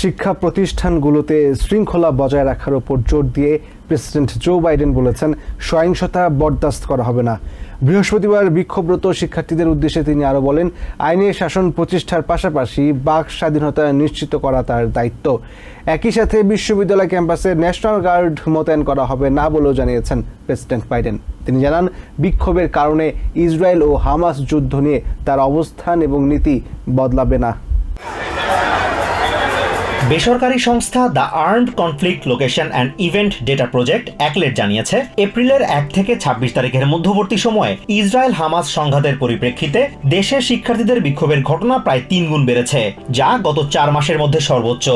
শিক্ষা প্রতিষ্ঠানগুলোতে শৃঙ্খলা বজায় রাখার ওপর জোর দিয়ে প্রেসিডেন্ট জো বাইডেন বলেছেন, সহিংসতা বরদাস্ত করা হবে না। বৃহস্পতিবার বিক্ষোভরত শিক্ষার্থীদের উদ্দেশ্যে তিনি আরও বলেন, আইনের শাসন প্রতিষ্ঠার পাশাপাশি বাক স্বাধীনতা নিশ্চিত করা তার দায়িত্ব। একই সাথে বিশ্ববিদ্যালয় ক্যাম্পাসে ন্যাশনাল গার্ড মোতায়েন করা হবে না বলেও জানিয়েছেন প্রেসিডেন্ট বাইডেন। তিনি জানান, বিক্ষোভের কারণে ইসরায়েল ও হামাস যুদ্ধ নিয়ে তার অবস্থান এবং নীতি বদলাবে না। বেসরকারি সংস্থা the armed conflict location and event data project ACLED জানিয়েছে, এপ্রিলের এক থেকে ছাব্বিশ তারিখের মধ্যবর্তী সময়ে ইসরায়েল হামাস সংঘাতের পরিপ্রেক্ষিতে দেশের শিক্ষার্থীদের বিক্ষোভের ঘটনা প্রায় তিন গুণ বেড়েছে, যা গত চার মাসের মধ্যে সর্বোচ্চ।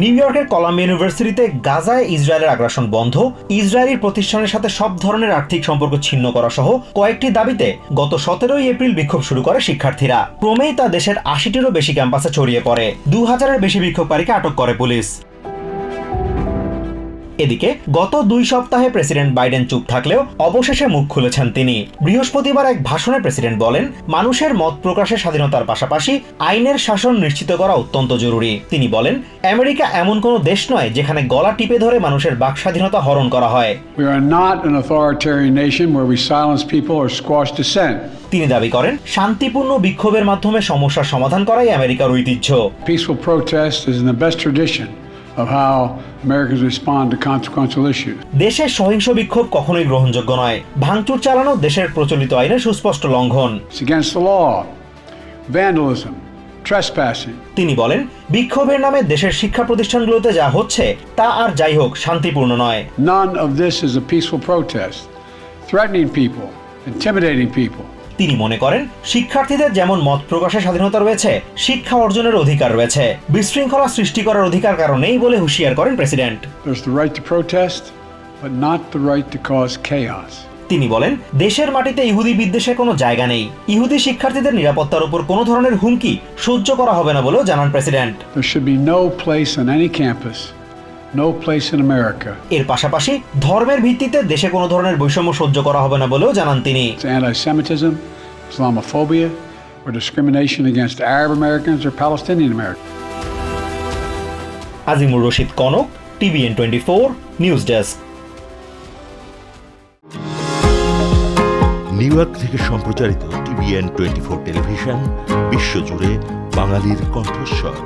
নিউ ইয়র্কের কলাম ইউনিভার্সিটিতে গাজায় ইসরায়েলের আগ্রাসন বন্ধ, ইসরায়েলি প্রতিষ্ঠানের সাথে সব ধরনের আর্থিক সম্পর্ক ছিন্ন করা সহ কয়েকটি দাবিতে গত সতেরোই এপ্রিল বিক্ষোভ শুরু করে শিক্ষার্থীরা। ক্রমেই তা দেশের আশিটিরও বেশি ক্যাম্পাসে ছড়িয়ে পড়ে। দু হাজারের বেশি বিক্ষোভকারীকে আটক করে পুলিশ। এদিকে গত দুই সপ্তাহে প্রেসিডেন্ট বাইডেন চুপ থাকলেও অবশেষে মুখ খুলেছেন তিনি। বৃহস্পতিবার এক ভাষণে প্রেসিডেন্ট বলেন মানুষের মত প্রকাশের স্বাধীনতার পাশাপাশি আইনের শাসন নিশ্চিত করা অত্যন্ত জরুরি। তিনি বলেন আমেরিকা এমন কোনো দেশ নয় যেখানে গলা টিপে ধরে মানুষের বাক স্বাধীনতা হরণ করা হয়. তিনি দাবি করেন শান্তিপূর্ণ বিক্ষোভের মাধ্যমে সমস্যার সমাধান করাই আমেরিকার ঐতিহ্য। Of how Americans respond to consequential issues. দেশের সহিংস বিক্ষোভ কখনোই গ্রহণযোগ্য নয় ভাঙচুর চালানো দেশের প্রচলিত আইনের সুস্পষ্ট লঙ্ঘন It's against the law, vandalism, trespassing. তিনি বলেন বিক্ষোভের নামে দেশের শিক্ষা প্রতিষ্ঠানগুলোতে যা হচ্ছে তা আর যাই হোক শান্তিপূর্ণ নয় None of this is a peaceful protest. Threatening people, intimidating people. তিনি মনে করেন শিক্ষার্থীদের যেমন মত প্রকাশের স্বাধীনতা রয়েছে শিক্ষা অর্জনের অধিকার রয়েছে। বিশৃঙ্খলা সৃষ্টি করার অধিকার কারণেই বলে হুঁশিয়ার করেন প্রেসিডেন্ট. তিনি বলেন দেশের মাটিতে ইহুদি বিদ্বেষের কোনো জায়গা নেই। ইহুদি শিক্ষার্থীদের নিরাপত্তার উপর কোনো ধরনের হুমকি সহ্য করা হবে না বলেও জানান প্রেসিডেন্ট। এর পাশাপাশি ধর্মের ভিত্তিতে দেশে কোনো ধরনের বৈষম্য সহ্য করা হবে না বলেও জানান তিনি। It's anti Semitism, Islamophobia, or discrimination against Arab Americans or Palestinian Americans. Azimur Rashid Konok TVN twenty four news desk New York থেকে সম্প্রচারিত টিভিএন টোয়েন্টি ফোর টেলিভিশন বিশ্বজুড়ে বাঙালির কণ্ঠস্বর।